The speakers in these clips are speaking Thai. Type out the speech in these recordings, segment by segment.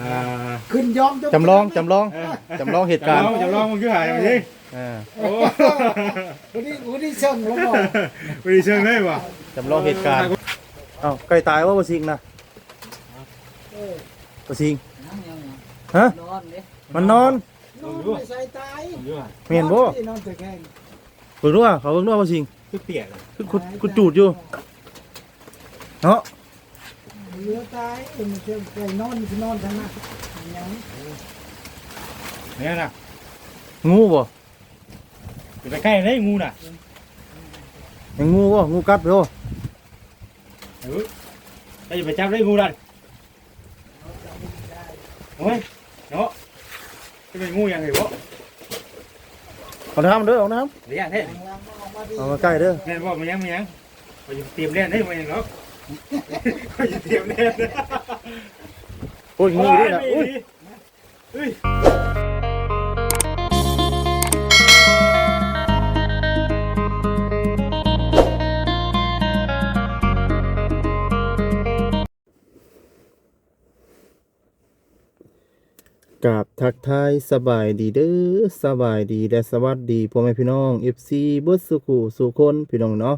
อ่าขึ้นยอมจำลองจำลองจำลองเหตุจำการลณ์องจำลองมึงคือหายอย่างนี้อ่าโอ้วันนี้วันนี้เชิงแล้วบอกไม่ได้เชิงเลยว่ะจำลองเหตุการณ์เอ้าไก่ตายว่าบ่สิงนะเออบ่สิงนั่งยังไงฮะนอนเด้มันนอนนอนไม่ใส่ตายผมอยู่อะเห็นบ่นอนตะแคงเบิ่งดูว่าเขาเบิ่งดูว่าบ่สิงคือเปียกเลยคือคุดคุดจูดอยู่เนาะ เหลือตายเอ็มนเชิงไก่นอนคือนอนทั้งนั้นยังเนี่ยนะงูบ่อยู่ไปใกล้เลยงูน่ะยังงูบ่งูกัดบ่เออถ้าอยู่ไปจับได้งูดันโอ้ยเนาะจะเป็นงูยังไงวะเอาน้ำเด้อเอาน้เดี๋ยวเท่ยังลังออกมาดีำเอามาใกล้เด้อแม่นบอกมันยังมันยังไปอยู่เตรียมเล่นได้มาอย่างเนาะไป อยู่เตรียมเล่นโอ้ยงูนี่นะอุ้ยอุ้ยกราบทักทายสบายดีเด้อสบายดีและสวัสดีพ่อแม่พี่น้อง FC เบิดสุขุสุคนพี่น้องเนาะ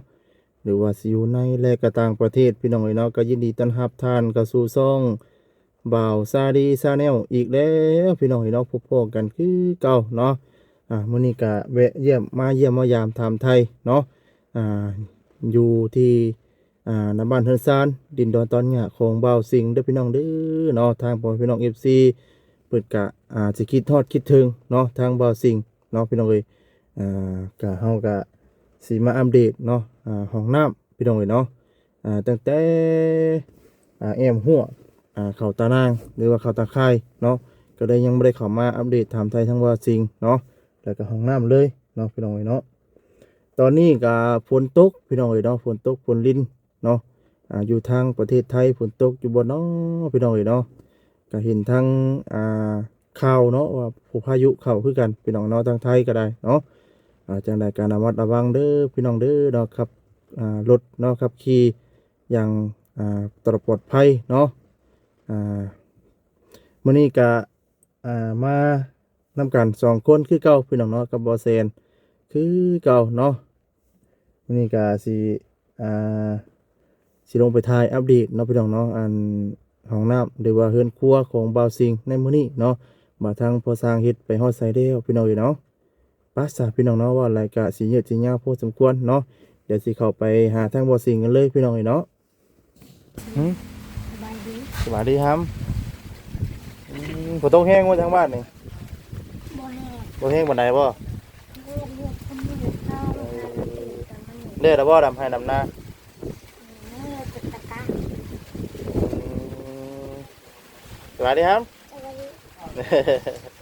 หรือว่าสิอยู่ในและก็ต่างประเทศพี่น้องเอ้ยเนาะก็ยินดีต้อนรับท่านเข้าสู่ซ่องบ่าวซาดีซาแนลอีกแล้วพี่น้องเอ้ยเนาะพบๆกันคือเก่าเนาะอ่ามื้อนี้ก็แวะเยี่ยมมาเยี่ยมมายามถามไทยเนาะอ่าอยู่ที่อ่าน้ำบ้านเฮือนซานดินดอนตอนหยาของบ่าวสิงห์เด้อพี่น้องเด้อเนาะทางพ่อพี่น้อง FC เปิดกะอ่าจะคิดทอดคิดถึงเนาะทางบ่าวสิงห์เนาะพี่น้องเอ้ยอ่ากะเฮากะ สีมาอัปเดตเนาะอ่าห้องน้ำพี่น้องเอ้ยเนาะอ่าตั้งแต่อ่าแอมหัวอ่าเข้าตานางหรือว่าเข้าตาไคร่เนาะก็ได้ยังไม่ได้เข้ามาอัปเดตถามไทยทั้งบ่าวสิงเนาะแล้วก็ห้องน้ำเลยเนาะพี่น้องเอ้ยเนาะตอนนี้ก็ฝนตกพี่น้องเอ้ยเนาะฝนตกฝนลินเนาะอ่าอยู่ทางประเทศไทยฝนตกอยู่บ่เนาะพี่น้องเอ้ยเนาะก็เห็นทั้งอ่าข่าวเนาะว่าผู้พายุเข้าคือกันพี่น้องเนาะทางไทยก็ได้เนาะ อ่าจังใดการระมัดระวังเด้อพี่น้องเด้อเนาะครับอ่ารถเนาะครับขี่อย่างอ่าตลอดปลอดภัยเนาะอ่ามื้อนี้ก็อ่ามานำกันสองคนคือเก่าพี่น้องเนาะกับบอเซนคือเก่าเนาะมื้อนี้ก็สิอ่าสิลงไปถ่ายอัปเดตเนาะพี่น้องเนาะอันห้องน้ำหรือว่าเฮือนครัวของบาวสิงในมื้อนี้เนาะบ่าทางพอสร้างเฮ็ดไปฮอดไสเด้พี่น้องเอ้ยเนาะ ปัสสาพี่น้องเนาะว่ารายกะสิยืดสิยาวพอสมควรเนาะเดี๋ยวสิเข้าไปหาทางบ่าวสิงกันเลยพี่น้องเอ้ยเนาะหึสบายดีสวัสดีครับอืมฝนตกแห้งว่าทางบ้านนี่บ่แห้งบ่แห้งปานใดบ่เลือดเลือดคนมือเข้าแต่มันอยู่เด้อแล้วบ่ดำให้ดำนาเลือดตะตะกะอืมสวัสดีครับสบายดี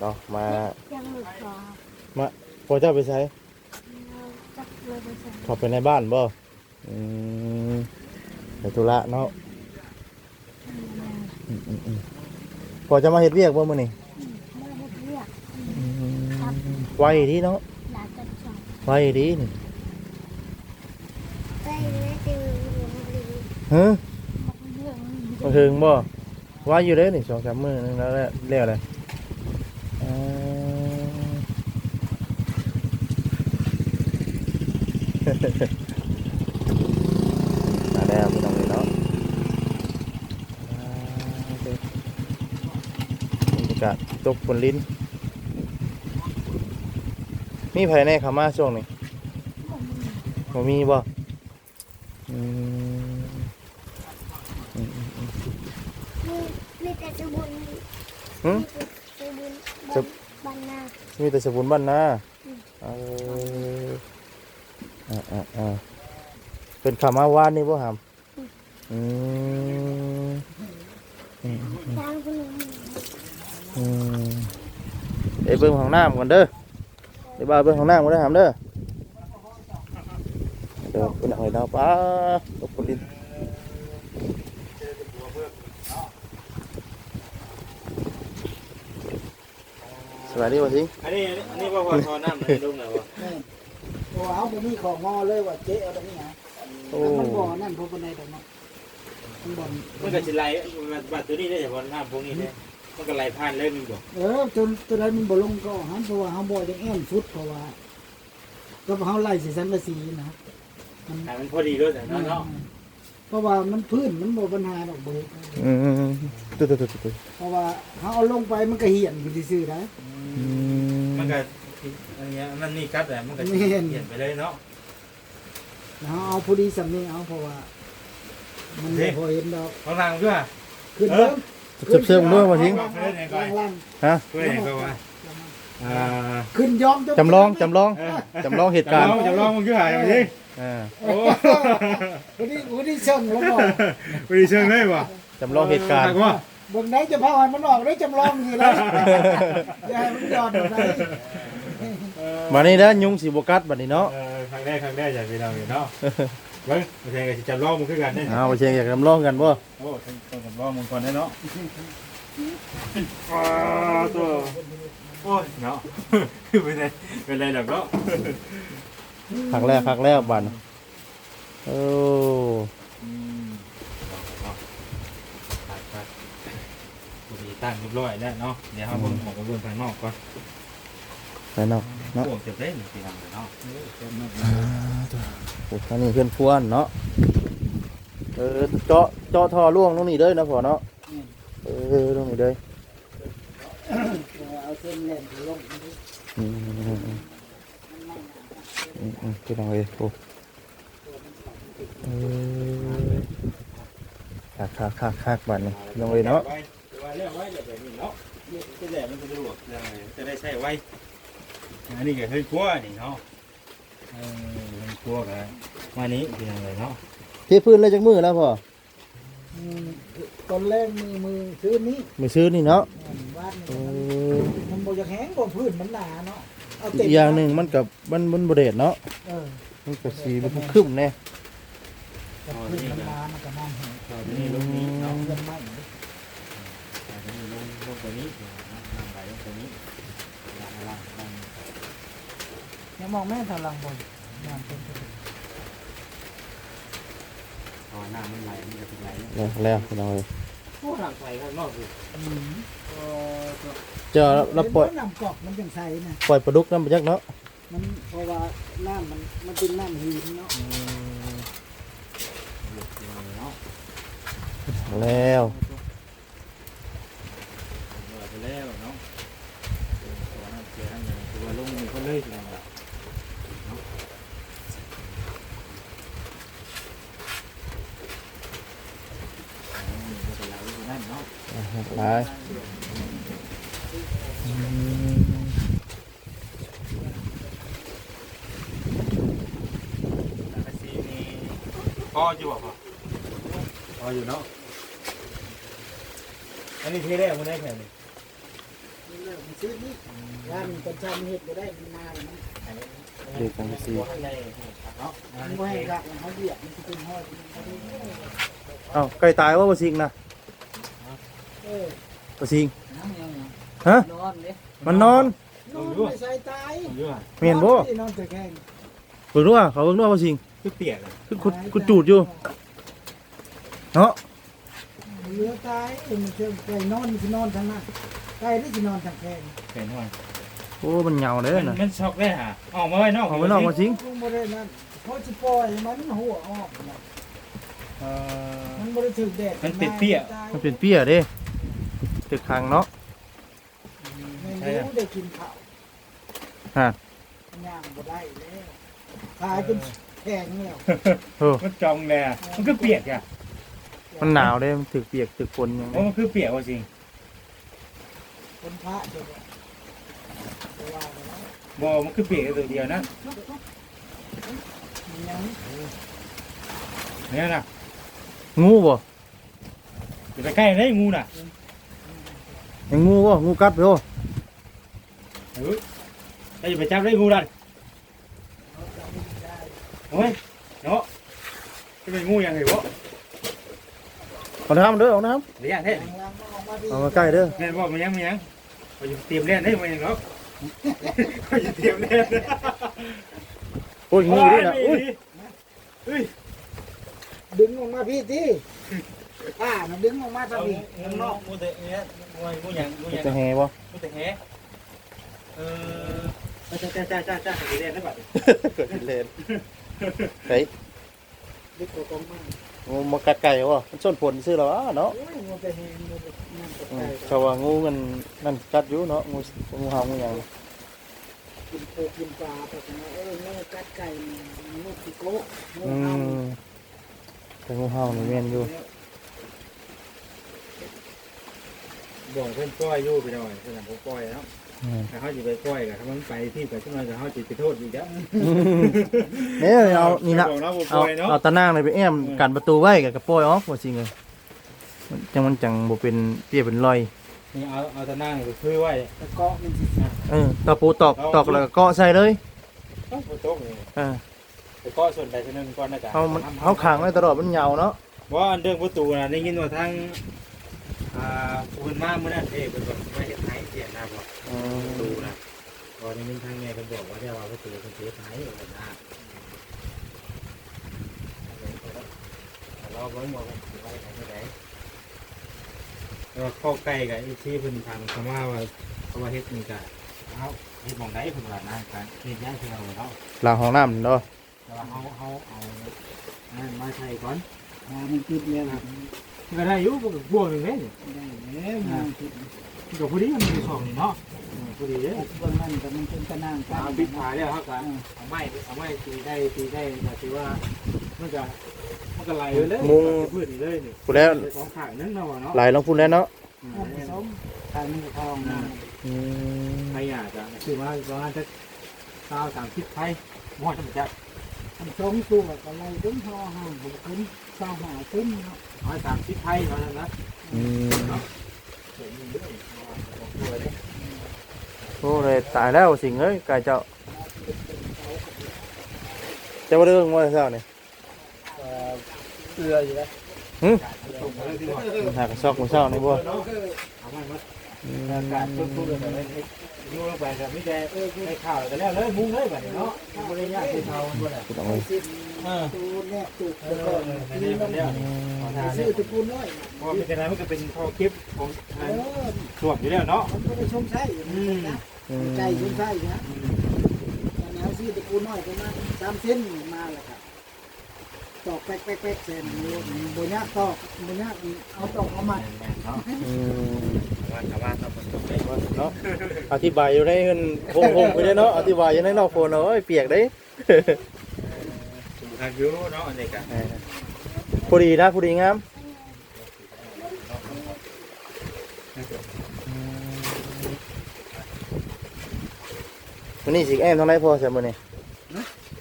เนาะมายังหลุดคอพอเจ้าไปใช้จักเลยไปสั่งเข้าไปในบ้านบ่อืมไปธุระเนาะอืมอืมอืมพอจะมาเฮ็ดเวียกบ่มื้อนี้เมื่อเฮ็ดเรียกครับไวดีเนาะหลานจัดสองไวดีนี่ได้เลยจือหลวงดีฮะบอกเรื่องมาถึงบ่ไวอยู่เด้นี่2 3มื้อนึงแล้วแหละแล้วแหละเอ่อ มาแล้วพี่น้องเอ้ยเนาะอ่าโอเคบรรยากาศตกฝนลิ้น มีไผในเข้ามาช่วงนี้บ่มีบ่อืมอืมอืมอืมมีมีแต่สบุนหึมีแต่สบุนสบบ้านนามีแต่สมุนบ้านนาอืมเออ อ่าอ่าอ่าเป็นคำมาวานนี่บ่หามอืมอืมทางคนหนึ่งอืมเดี๋ยวเบิ่งห้องน้ำก่อนเด้อเดี๋ยวบ่าวเบิ่งห้องน้ำก่อนเด้อหามเด้อเดี๋ยวเป็นหอยดาวป้าตกปลินสวัสดีบ่สิอันนี้อันนี้ว่าพอทอน้ำในลุงเหรอวะ แม่นโอ้เอาบ่มีของงอเลยว่าเจ๊เอาตรงนี้ฮะโอ้มันบ่อนั่นพวกคนใดดอกเนาะบอลมันก็สิไหลบัดตัวนี้ได้แต่บอลน้ำพวกนี้เนี่ยมันก็ไหลผ่านเลยมึงบอกเออจนตัวนั้นมันบ่ลงก็หันเพราะว่าเฮาบ่ยังแอมสุดเพราะว่าก็เฮาไล่สิสันละสีนะมันแต่มันพอดีด้วยแต่เนาะเนาะเพราะว่ามันพื้นมันบ่ปัญหาดอกเบิดอืมตุ๊ดตุ๊ดตุ๊ดตุ๊ดเพราะว่าเฮาเอาลงไปมันก็เหี่ยนอยู่ซื่อๆนะอืมมันก็ อันเนี้ยมันนี่กัดแต่มันก็ไม่เห็นเปลี่ยนไปเลยเนาะเฮาเอาพอดีสำนี้เอาเพราะว่า มันบ่พอเห็นดอกข้างล่างด้วย ขึ้นเบิ่งเสิร์ฟเสิร์ฟด้วยมาทิ้งล่างฮะด้วยเห็นก็ว่าอ่าๆขึ้นยอมจำลอง จำลอง เออจำลองเหตุการณ์จำลองมึงคือหายไปดิอ่าโอ้วันนี้วันนี้เชิงแล้วบ่ไปดีเชิงเลยว่ะจำลองเหตุการณ์หัว่าเบิ่งไหนจะพาให้มันออกได้จำลองอยู่เลยอย่าให้มันยอดออกไป มานี่แล้วยุงสีบกัดบัดนี้เนาะเออครั้งแรกครั้งแรกอยากไปเราเนาะเบิ้งไม่ใช่ก็สิจำลองมึงคือกันเนี่ยเอาไปเชียงอยากจำลองกันบ่โอ้ต้องต้องจำลองมึงก่อนได้เนาะอ้าตัวโอ้ยเนาะเป็นไรเป็นไรดอกเนาะครั้งแรกครั้งแรกบัดโอ้อืมเอาไปไปบุหรี่ตั้งเรียบร้อยแล้วเนาะเดี๋ยวเราเบิ่งของกระบวนทางนอกก่อนไปเนาะเนาะพวกจะได้หนึ่งปีทำเลยเนาะโอ้อันนี้เพื่อนพวนเนาะ เออเจาะเจาะท่อร่วงตรงนี้เด้อนะพ่อเนาะ เออตรงนี้เด้อเอาเส้นเล่นลงอืมอืมอืมอืมอืมพี่น้องเอ้ยโอ้เออคักคักคักคักบัดนี้พี่น้องเอ้ยเนาะ ไว้ไว้เรียกไว้เดี๋ยวแบบนี้เนาะจะได้มันจะดวกจะได้ใช้ไว้ อันนี้ก็เฮ้ยครัวนี่เนาะเออเฮ้ยครัวกันมานี้เป็นยังไงเนาะเทพื้นเลยจักมือแล้วพ่อตอนแรกมือมือซื้อนี้ไม่ซื้อนี่เนาะวาดเอนี่อมันบ่อยากแห้งบ่พื้นมันหนาเนาะเอาอีเต็มกอย่างหนึ่งมันกับมันมันบเดดเนาะเออมันกับสีมันครึ้มแน่แต่พื้นมันหนามันก็น้ำแห้งตอนนี้ลงนี้เนาะเพื่อนไม่ตอนนี้ลงลงตัวนี้น้ำไหลลงตัวนี้ล่างล่างล่าง อย่ามองแม่ทางหลังบ่อยน้ำเป็นพอน้ำมันไหลมันจะเป็นไหลแล้วแล้วพี่น้องเอ้ยโอ้ทางไฟข้างนอกคืออืมเจะเราปล่อยน้ำกอกมันเป็นใสนะปล่อยปลาดุกน้ำไปจักเนาะมันเพราะว่าน้ำมันมันเป็นน้ำหินเนาะเนาะแล้วไปแล้วเนาะตัวนั้นเสียทั้งเลยตัวลงมีคนเลยทีเดียวเนาะมีคนแล้วอยู่นั่นเนาะ หลายอืมสังกะสีนี่พออยู่ป่ะพออยู่เนาะ อันนี้ที่แรกมันได้แค่นี้มันเลิกมันซื้อนี่ร้านประจำเฮ็ดบ่ได้มันนานมันเด็กของสีข้างในเนาะมันบ่ให้รักมันเขาเหยียบมันสิเป็นห้อยมันสิเป็นห้อยเอ้าไก่ตายว่าปลาซิงนะ เออปลาซิงน้ำยังไงฮะนอนเด้มันนอนนอนไม่ใส่ตายเยอะเมียนบ่นอนแต่แข้งเบิ่งดูว่าเขาเบิ่งดูว่าปลาซิงคือเปียกเลยคือคุดคุดจูดอยู่เนาะเหลือตายเออมันจะไก่นอนมันสินอนทางนั้นไก่นี่สินอนทางแข้งเป็นห้อยโอ้มันเหงาเลยมันนะมันช็อกได้ฮะออกมาไว้นอกเอาไว้นอกปลาซิงคงบ่ได้นั่นเพราะสิปล่อยมันหัวออกน่ะเออมันบ่ได้ถึกแดดมันเป็นเปี้ยมันเป็นเปี้ยเด้ ตึกคางเนาะแม่นรู้ได้กินข้าวฮะย่างบ่ได้แล้วขายเป็นแข็งแล้วเออมันจองเลยอะมันคือเปียกอะมันหนาวเด้มันตึกเปียกตึกฝนอย่างโอ้มันคือเปียกว่าจริงคนพระเจ้าเนี่ยเวลาไปแล้วบ่มันคือเปียกตัวเดียวนะมันยังเนี่ยนะงูบ่อย่าไปใกล้เลยงูน่ะ ยังงูบ่งูกัดไปบ่เออถ้าอย่าไปจับเลยงูน่ะโอ้ยเนาะจะเป็นงูยังไงวะเอาน้ำเด้อเอาน้หรือยังเท่ทางล่างมันออกมาดีำเอามาใกล้เด้อแม่นบอกมันยังมันยังเราอยู่เตรียมเล่นได้มันยังเนาะเราอยู่เตรียมเล่นโอ้ยงูดินะอุ้ยอุ้ยดึงออกมาพี่ที่ ป้าน่ะดึงออกมาทางเอานี้ข้างนอกงูแต่เนี้ยงูงูหยังงูหยังจะแฮบ่งูแต่แหเออจ้าจ้าจ้าจ้าจ้าสีแดงได้ป่ะเกิดเลนเฮ้ยดึกกองมางูกัดไก่บ่มันส้นผลซื้อแล้วเนาะโอ้ยงูแต่แหงงูแต่นั่นก็อืไก่มเขาว่างูมันนั่นกัดอยู่เนาะงูงูเห่างูหยังกินโคกินปลาแต่ว่าเอองูกัดไก่งูสิโกะงูเห่าแต่งูเห่านี่แม่นอยู่ บอกเพื่อนก้อยอยู่ไปหน่อยสนามก้อยแล้วอืมถ้าเขาจะไปก้อยกับถ้ามันไปที่กับช่วงนั้นเขาจะไปโทษอีกแล้วเนี่ยเอานี่นะบอกเราบ่เอาก้อยเนาะเอาตะนางเลยไปแอมกันประตูไว้กับกระโปรงออกว่าสิเงยมันจังมันจังบ่เป็นเปียเป็นรอยนี่เอาเอาตะนั่งไปพื้นไว้ตะเกาะมันสิเออตะปูตอกตอกแล้วก็เกาะใส่เลยต้องไปโต๊ะนี่เออไปก้อยส่วนใดส่วนหนึ่งก่อนนะจ๊ะเอามันเอาขังไว้ตลอดมันยาวเนาะว่าอันเรื่องประตูนะได้ยินว่าทาง อ่าคุณมาเมื่อนั้นเองเป็นคนไม่เห็นไทยเสียหน้าบอกอืประตูมนะตอนนี้มีทางไงเป็นบอกว่าเดี๋ยวว่าประตูเป็นเสียไทยเหมือนหน้าเราเบิ่งบอกว่าสิว่าไปทางไหนแล้วเข้าใกล้กับไอ้ที่เพิ่นทำคำว่าว่าเขาว่าเฮ็ดนี่ก็เอาเฮ็ดหมองใดเพิ่นว่านะการเฮ็ดย่างคือเราเนาะหลังห้องน้ำเนาะแต่ว่าเขาเขาเอาอันนั้นมาใส่ก่อนปลามันติดแล้วครับ ก็ได้อยู่ก็บวกหนึ่งเลยนี่ได้แล้วงูติดก็พอดีมันมีสองนี่เนาะอืมพอดีเลยไอ้เบื้องนั้นก็มันเป็นตะนางเอาปิดผายแล้วครับกันเอาไม้เอาไม้ตีได้ตีได้แต่ถือว่ามันจะมันก็ไหลไปเลยพืชนี่เลยนี่พูดแล้วสองข้างนั้นเนาะเนาะไหลลงพูดแล้วเนาะอืมงูผสมทางนี้ก็ทองนะอืมใครอยากจะซื้อมาประมาณสักเก้าสามสิบไทยหมดจะทำสองตัวก็ไล่ถึงห่อห้างบุกขึ้นเศร้าหาขึ้นเนาะร้อยสามสิบไทยเท่านั้นนะอืมเดี๋ยวมีเรื่องเอาเอาตัวเลยโอ้เลยตายแล้วสิงเอ้ยกายเจ้าเจ้าว่าเรื่องว่าเช้านี่เกลืออยู่แล้วหึตรงเลยที่ว่ามันหากระซอกมื้อเช้านี่บ่ เอาไม้มาอากาศทุกๆเลยแต่ไม่ยูลงไปแบบไม่ได้ให้ข่าวแต่แล้วเลยมุ้งเลยแบบนี้เนาะบริญญาที่เขาบ่ได้พี่น้องเอ้ยเออตูแนบตูเอแล้วก็อในนี้มันแล้วนี่ขอทานซื้เนี่อยตะปูน้อยพอมีกระไรมันก็เป็นข้อคลิปของเออสวมอยู่แล้วเนาะมันก็ได้ชมใช้นะอืมใจชมใช้นะอย่างนี้ซื้อตะปูน้อยประมาณสามเส้นมาแล้วครับ ตอกแป๊กแป๊กแป๊กเส้นโบยากตอกโบยากเอาตอกเอามาเนาะอืมว่าชาวบ้านเราเป็นต้นไม้เนาะอธิบายอยู่ในเงินโฮงๆไปได้เนาะอธิบายอยู่ในนอกโฟนเนาะเอ้ยเปียกเด้สูงทางยูเนาะอันนี้กันเออพอดีนะพอดีงามวันนี้สิแอมเท่าไหรพอใช่มื้อนี้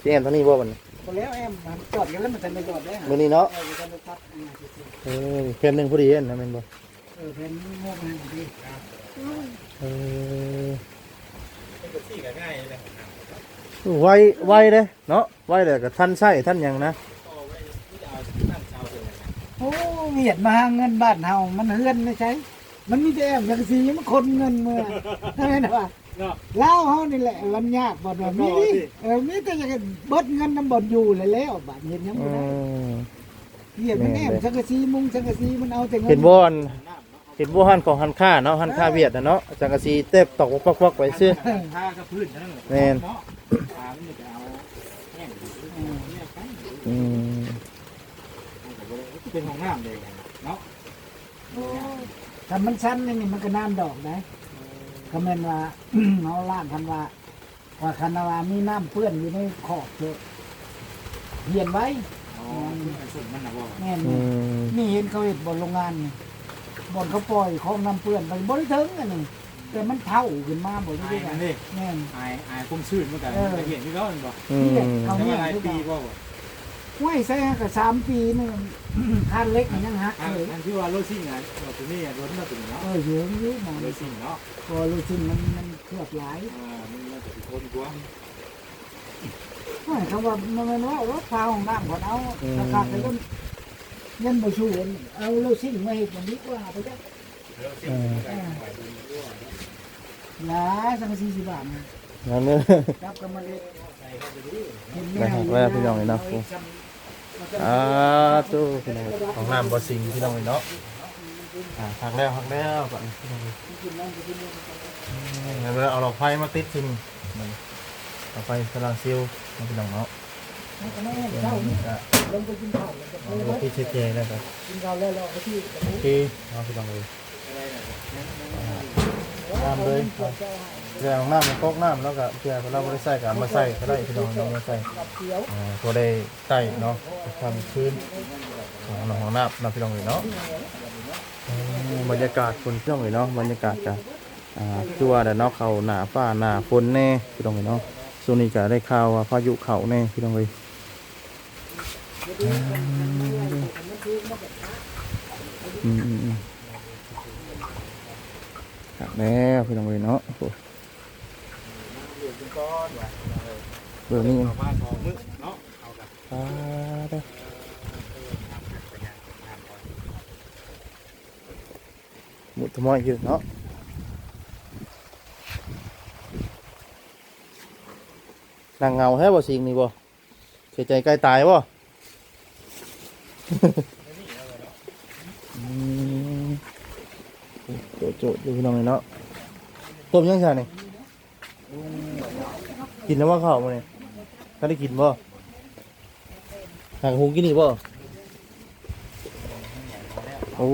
สิแอมเท่านี้บ่บัดนี้ พอแล้วแอมมันจอดกันแล้วมันจะไม่จอดได้มื้อนี้เนาะเออมันจะไม่พัดเออเพิ่นหนึงพอดีเห็นนะแม่นบ่เออเป็นงอกมันดีเออมันก็สี่กันง่ายเลยไวไวเด้เนาะไวเลยก็ทันใช้ทันหยังนะก็ไว้ที่จะเอานั่นเอาเลยนะโอ้เวียดมาหาเงินบ้านเฮามันเฮือนไม่ใช่ มันมีแต่แอมยังสีมันคนเงินเมื่อใช่ไหมนะว่า เนาะ เล่าเฮานี่แหละมันยากบ่ว่ามีเออมีแต่จะเบิดเงินน้ำบ่อยู่เลยแล้วบาดเห็นยังอืบ่ได้มเวียดมันแอมสังกะสีมุงสังกะสีมันเอาแต่เงินเห็นบ่อันเห็นบ่หันของหันค่าเนาะหันค่าเวียดน่ะเนาะจังกะสีเต็บตอกปอกๆๆไปซื่อถ้าก็พื้นนั่นแม่น เนาะถามนี่จะเอาแห้งเนี่ยไปอืมเป็นของน้ำเลยเนาะ ถ้ามันชั้นนี่นี่มันก็น้ำดอก ได้ก็แม่นว่าเฮาล้างคันว่าว่าคันว่ามีน้ำเปื้อนอยู่ในขอบเถอะเหียนไว้อ๋อส่วนมันนะบ่แม่นอืมนี่เห็นเขาเห็นบนโรงงานนี่บนเขาปล่อยของน้ำเปื้อนไปบริถึงอันนี้แต่มันเท่าขึ้นมาบนไอ้ด้วยกันั่นนนี่แม่นไอ้ไอ้คงชื่นเหมือนกันละเอียดที่เขาบอกอืมเขาแต่เนี่ว่ายหลายทุกปีอย่างบ่บ่ห้วยใส่ฮะกับสามปีนึง คันเล็กมันยังหักอันเลยอันที่ว่าโรซิ่งอะตัวนี้รถมาถึงเนาะเออเยอะเยอะมองโรซิ่งเนาะพอโรู้สึกมันมันเคลือบหลายอ่ามันมันจะเป็นคนกว่าไม่เขาว่ามันมันว่ารถพาของน้ำของเอาราคาแต่ก็เงินบ่ชูนเอาลูกชิ้นมาเห็ดอย่างนี้กว่าไปจ้ะหมายาสังสี่สิบบาทนะนั่นเด้อจับกันมาเลยเข้าไปดูเห็นนะครับว่าพี่น้องนี่เนาะ อ่าตู้พี่น้องของน้ำบ่สิงพี่น้องเนาะอ่าหักแล้วหักแล้วก่อนพี่น้องอืมแล้วเอาหลอดไฟมาติดที่นี่นี่หลอดไฟสลาร์เซลล์มาพี่น้องเนาะมันก็แม่เดี๋ยวเจ้านี้นี่ก็ลงไปกินข้าวแล้วก็เอาไปรถที่เช็ดเจแล้วครับกินข้าวแล้วเราไปที่โอเคเอาพี่น้องเลย น้ำเลยเรื่องของน้ำมันก๊อกน้ำแล้วก็เพื่อเราไม่ได้ใส่ก็เอามาใส่ก็ได้พี่น้องเรามาใส่ก็ได้ใต้เนาะทำคืนของน้องของน้ำน้ำพี่น้องเลยเนาะบรรยากาศคนพี่น้องเลยเนาะบรรยากาศจะอ่าคือว่าแต่เนาะเขาหนาฟ้าหนาฝนแน่พี่น้องเลยเนาะส่วนนี้ก็ได้ข่าวว่าพายุเขาแน่พี่น้องเลยอืมอืมอืม ครับแล้วพี่น้องเลยเนาะโอ้โหก้อนว่ะเบื่อนี่เอามาสองมื้อเนาะเอากันอ่าได้หมุดทมอยอยู่เนาะนางเงาแฮ่บ่สิงนี่บ่เสียใจใกล้ตายบ่ อืม โจโจดูพี่น้องเลยเนาะต้มยังไงนี่กินแล้วว่าข้าวมาเนี่ยถ้าได้กินบ่หางหุงกินนี่บ่โอ้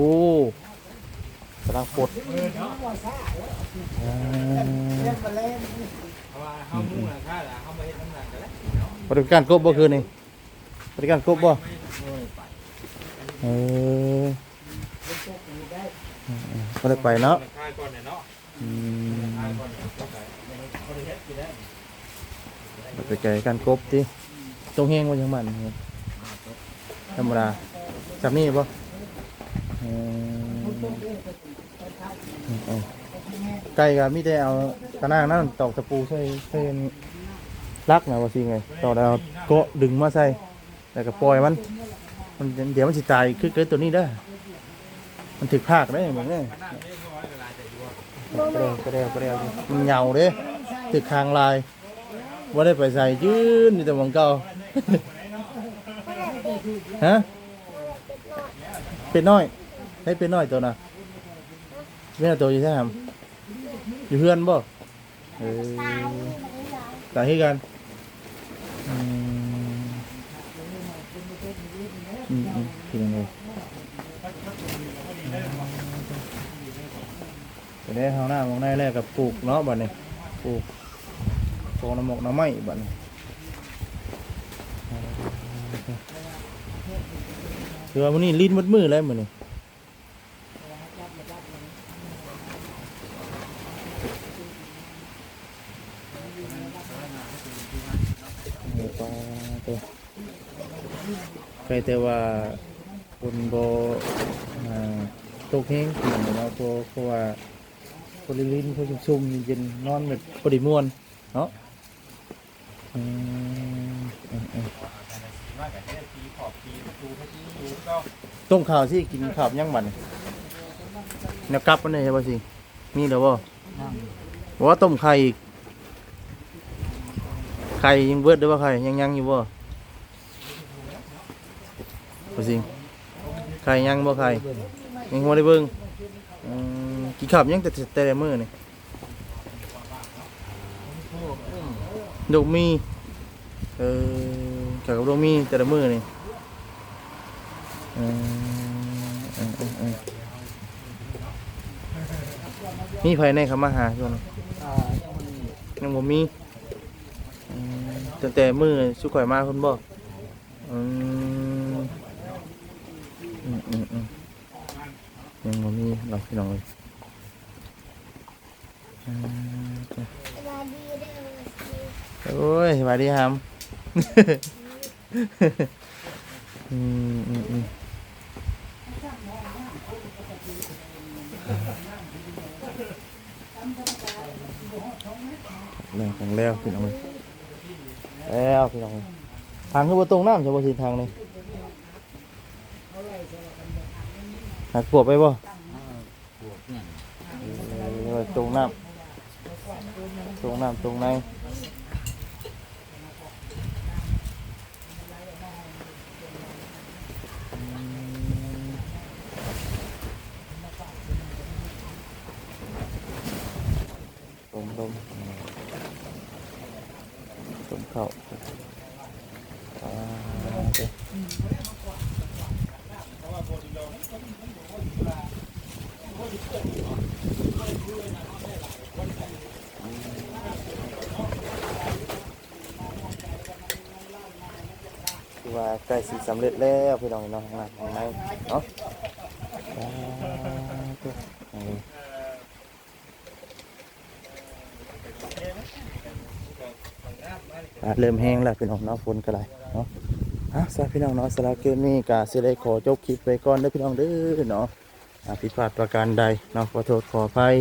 กำลังปดอ่าเล่นมาเล่นเพราะว่าเฮามุ่งราคาแล้วเฮามาเฮ็ดบริการครบบ่คืนนี่บริการครบบ่เออ บ่ได้ไปเนาะราคาก่อนเนี่ยเนาะอืมราคาก่อนเนี่ยต้องไปบ่ได้เฮ็ดอยู่แล้วบ่ไปไกลกันครบติตรงแฮงว่าจังมันครับธรรมดาจับนี่บ่เออเอาไก่ก็มีแต่เอาตะนางนั่นตอกตะปูใส่ใส่ลักนะว่าสิไงตอกแล้วเอาโกะดึงมาใส่แล้วก็ปล่อยมันมันเดี๋ยวมันสิตายคือเกิดตัวนี้เด้อ มันถึกภาคได้เหมือนนี่ขนาดเล็กน้อยก็หลายแต่อยู่กระเดวกระเดวกระเดวมันเหงาเด้ถึกคางลายว่าได้ไปใส่ยืนอยู่แต่หวังเก่าฮะเป็ดน้อยให้เป็ดน้อยตัวน่ะเม่นตัวอยู่ใช่ไหมอยู่เพื่อนบ่เออตายให้กันอืมอืมอืมคือยังไง ไปได้เฮางหน้ามองได้แรกกับปลูกเนาะบัดนี้ปลูกโตน้ำหมกน้ำไม้บัดนี้คือว่าวันนี้ลิ้นมัดมือแล้วมือนี้เออปลาตัวใครแต่ว่าคนโบตกแห้งเหมือนเนาะเพราเพราะว่า คนลิ้นคนซุ่มเย็นนอนแบบพอดีม่วนเนาะอืมอืมอืมว่ากันได้ปีขอบปีประตูให้ที่อยู่ก็ต้มข้าวสิกินข้าวยังบัดนแนวกลับมันได้ใช่สิมีเดี๋ยวบ่บอกว่าต้มไข่อีกไข่ยังเบิดหรือว่ไข่ยังยังอยู่บ่ป่สิไข่ยังบ่ไข่ยังบ่ได้เบิ่ง กินข้าวยังแต่แต่ละมื้อนี่ดอกมีเออกับดอกมีแต่ละมื้อนี่อืมอืมอืมอืมมีไผในเขามาหาช่วงนี้ยังบ่มีอืมตั้งแต่มือสุข่อยมาคนบ่อืมอืมอืมอืมยังบ่มีเราพี่น้องเลย อโอ้ยสวัสดีครับอืมอืมอืมแล้วของแล้วพี่น้องเลยแล้วพี่น้องเลยทางคือประตรงน้ำใช่ป่ะสิทางนี้หักปวบไปบ่เออตรงน้ำตรงน้ำตรงใน อ ลมต้มข้าวอ่าเคว่าใกล้สิสำเร็จแล้วพี่น้องเนาะข้างหน้าข้างในเนาะอ่าเด้ออืม อะ เริ่มแห้งแล้วพี่น้องเนาะฝนก็ไหลเนาะอะสำหรับพี่น้องเนาะสำหรับเกมนี้ก็สิได้ขอจบคลิปไปก่อนเด้อพี่น้องเด้อเนาะอะผิดพลาดประการใดเนาะขอโทษขออภัย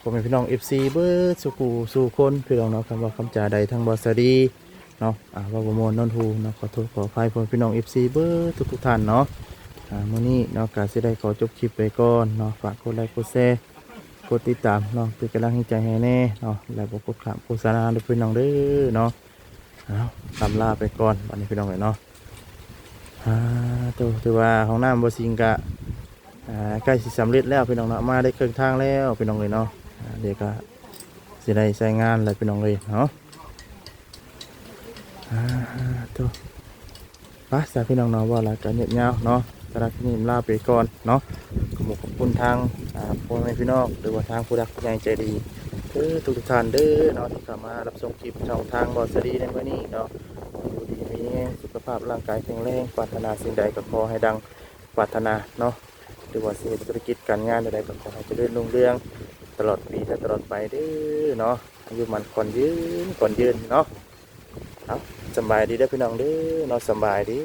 ผมเป็นพี่น้อง FC เบิร์ดสุกูสู่คนพี่น้องเนาะคำว่าคำจาใดทางบอสดีเนาะอะว่าบมวลนนทูเนาะขอโทษขออภัยผมเป็นพี่น้อง FC เบิร์ดทุกๆท่านเนาะอะมื้อนี้เนาะก็สิได้ขอจบคลิปไปก่อนเนาะฝากกดไลค์กดแชร์ กดติดตามเนาะเป็นกำลังใจให้แน่เนาะแล้วก็กดขามโฆษณาด้วยพี่น้องเด้อเนาะเอาลำลาไปก่อนวันนี้พี่น้องเลยเนาะอ่าตัวถือว่าห้องน้ำบสิงกะอ่าใกล้สิสำเร็จแล้วพี่น้องเนาะมาได้ครึ่งทางแล้วพี่น้องเลยเนาะอ่าเดี๋ยวก็สิได้ใช้งานเลยพี่น้องเลยเนาะอ่าตัวไป้าสาพี่น้องเนาะว่าละกันเนียยาเนาะำหรับที่นี่ลาไปก่อนเนาะขอบคุณขอบคุณทางพ่อแม่พี่น้องหรือว่าทางผู้รักผู้ใหญ่ใจดีคือทุกทุกๆท่านเด้อเนาะที่เข้ามารับชมคลิปช่องทางบอสดีในวันนี้เนาะอยู่ดีมีสุขภาพร่างกายแข็งแรงปรารถนาสิ่งใดก็ขอให้ดังปรารถนาเนาะหรือว่าเศรษฐกิจการงานใดๆก็ขอให้เจริญรุ่งเรืองตลอดปีและตลอดไปเด้อเนาะอายุมันก่อนยืนก่อนยืนเนาะเอาสบายดีเด้อพี่น้องเด้อเนาะสบายดี